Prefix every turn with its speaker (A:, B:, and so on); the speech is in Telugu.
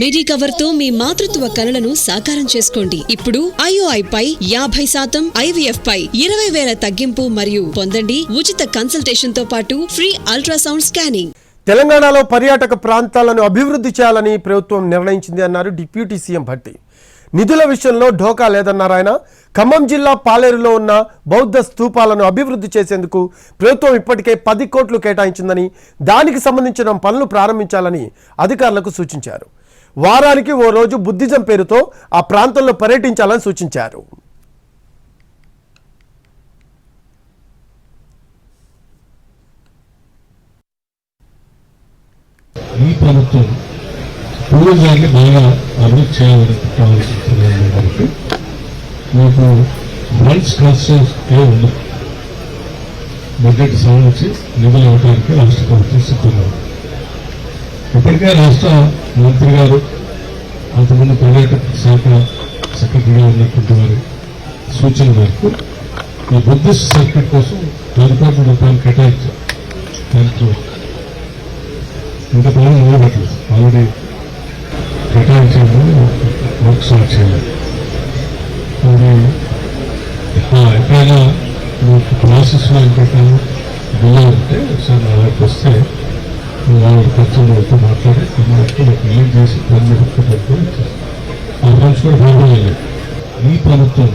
A: మిడి కవర్తో మీ మాతృత్వ కలలను సాకారం చేసుకోండి. ఇప్పుడు ఐఓఐ పై యాభై శాతం ఐవీఎఫ్ పై ఇరవై వేల తగ్గింపు మరియు పొందండి ఉచిత కన్సల్టేషన్తో పాటు ఫ్రీ అల్ట్రాసౌండ్ స్కానింగ్.
B: తెలంగాణలో పర్యాటక ప్రాంతాలను అభివృద్ధి చేయాలని ప్రభుత్వం నిర్ణయించింది అన్నారు డిప్యూటీ సీఎం భట్టి. నిధుల విషయంలో ఢోకా లేదన్నారు ఆయన. ఖమ్మం జిల్లా పాలేరులో ఉన్న బౌద్ధ స్తూపాలను అభివృద్ధి చేసేందుకు ప్రభుత్వం ఇప్పటికే పది కోట్లు కేటాయించిందని దానికి సంబంధించిన పనులు ప్రారంభించాలని అధికారులకు సూచించారు. వారానికి ఓ రోజు బుద్ధిజం పేరుతో ఆ ప్రాంతంలో పర్యటించాలని సూచించారు
C: ఈ ప్రభుత్వం టూరిజాన్ని బాగా అభివృద్ధి చేయాలని కాబట్టి మీకు ఏ ఉండదు బడ్జెట్ సంబంధించి నిధులు ఇవ్వడానికి రాష్ట్ర ప్రభుత్వం సిద్ధంగా ఉంది. ఇప్పటికే రాష్ట్ర మంత్రి గారు అంతకుముందు పర్యాటక శాఖ సెక్రటరీగా ఉన్నటువంటి వారి సూచన మేరకు ఈ బుద్ధిస్ట్ సర్కిట్ కోసం పది కోట్ల రూపాయలు కేటాయించారు. దానికి ఇంకా పనులు మొదలుపెట్టలేదు ఆల్రెడీ కేటాయించాము వర్క్ స్టార్ట్ చేయలేదు అది ఎప్పుడైనా మీకు ప్రాసెస్లో ఇంకెక్కడైనా బిల్లు ఉంటే ఒకసారి నా దగ్గరికి వస్తే వాళ్ళ కొంచెం వాళ్ళతో మాట్లాడి అమౌంట్ చేసి పని పెట్టుకుంటే ఆ ఫండ్స్ కూడా బాగా ఈ ప్రభుత్వం